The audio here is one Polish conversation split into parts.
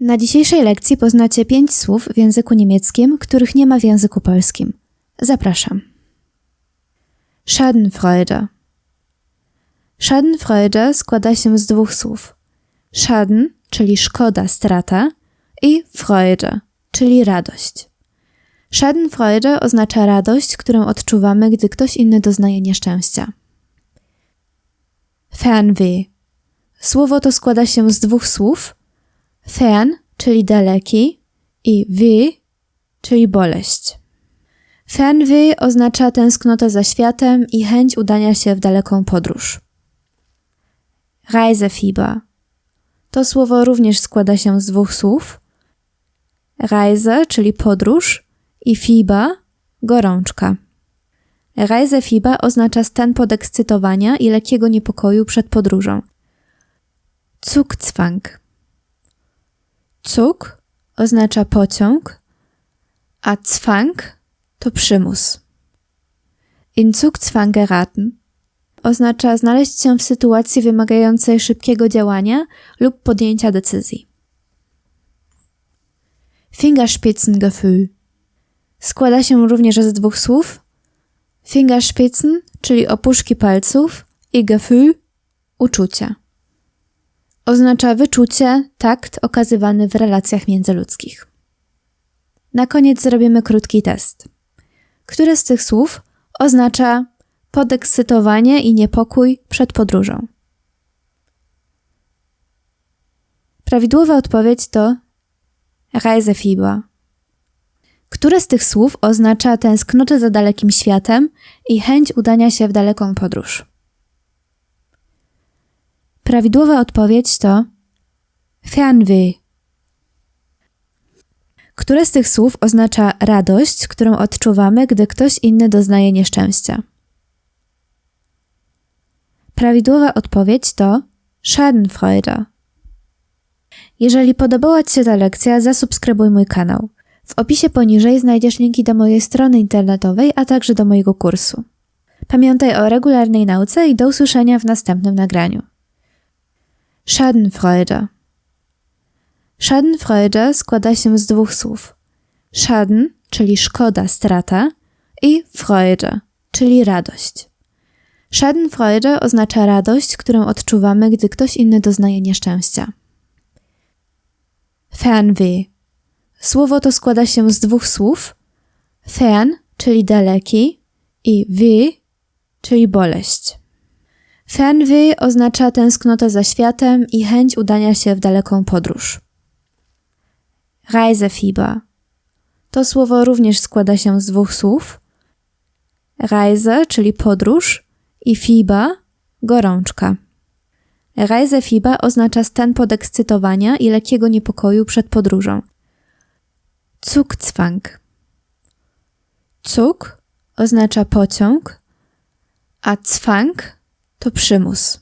Na dzisiejszej lekcji poznacie pięć słów w języku niemieckim, których nie ma w języku polskim. Zapraszam. Schadenfreude. Schadenfreude składa się z dwóch słów. Schaden, czyli szkoda, strata i Freude, czyli radość. Schadenfreude oznacza radość, którą odczuwamy, gdy ktoś inny doznaje nieszczęścia. Fernweh. Słowo to składa się z dwóch słów. Fern, czyli daleki i weh, czyli boleść. Fernweh oznacza tęsknotę za światem i chęć udania się w daleką podróż. Reisefieber. To słowo również składa się z dwóch słów. Reise, czyli podróż i Fieber, gorączka. Reisefieber oznacza stan podekscytowania i lekkiego niepokoju przed podróżą. Zugzwang. Zug oznacza pociąg, a Zwang to przymus. In Zugzwang geraten oznacza znaleźć się w sytuacji wymagającej szybkiego działania lub podjęcia decyzji. Fingerspitzengefühl składa się również z dwóch słów. Fingerspitzen, czyli opuszki palców i Gefühl, uczucia. Oznacza wyczucie, takt okazywany w relacjach międzyludzkich. Na koniec zrobimy krótki test. Które z tych słów oznacza podekscytowanie i niepokój przed podróżą? Prawidłowa odpowiedź to Reisefieber. Które z tych słów oznacza tęsknotę za dalekim światem i chęć udania się w daleką podróż? Prawidłowa odpowiedź to Fernweh. Które z tych słów oznacza radość, którą odczuwamy, gdy ktoś inny doznaje nieszczęścia? Prawidłowa odpowiedź to Schadenfreude. Jeżeli podobała Ci się ta lekcja, zasubskrybuj mój kanał. W opisie poniżej znajdziesz linki do mojej strony internetowej, a także do mojego kursu. Pamiętaj o regularnej nauce i do usłyszenia w następnym nagraniu. Schadenfreude. Schadenfreude składa się z dwóch słów. Schaden, czyli szkoda, strata i Freude, czyli radość. Schadenfreude oznacza radość, którą odczuwamy, gdy ktoś inny doznaje nieszczęścia. Fernweh. Słowo to składa się z dwóch słów. Fern, czyli daleki i weh, czyli boleść. Fernweh oznacza tęsknotę za światem i chęć udania się w daleką podróż. Reisefieber. To słowo również składa się z dwóch słów. Reise, czyli podróż i Fieber, gorączka. Reisefieber oznacza stan podekscytowania i lekkiego niepokoju przed podróżą. Zugzwang. Zug oznacza pociąg, a Zwang to przymus.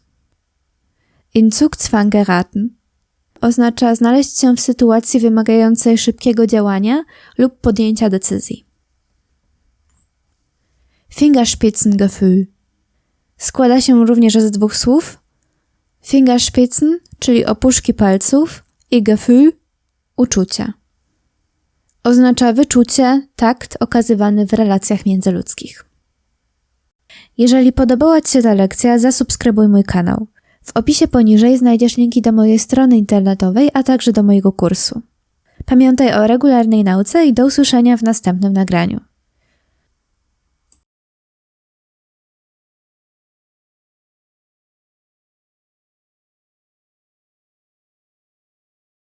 In Zugzwang geraten oznacza znaleźć się w sytuacji wymagającej szybkiego działania lub podjęcia decyzji. Fingerspitzengefühl składa się również z dwóch słów. Fingerspitzen, czyli opuszki palców i Gefühl, uczucia. Oznacza wyczucie, takt okazywany w relacjach międzyludzkich. Jeżeli podobała Ci się ta lekcja, zasubskrybuj mój kanał. W opisie poniżej znajdziesz linki do mojej strony internetowej, a także do mojego kursu. Pamiętaj o regularnej nauce i do usłyszenia w następnym nagraniu.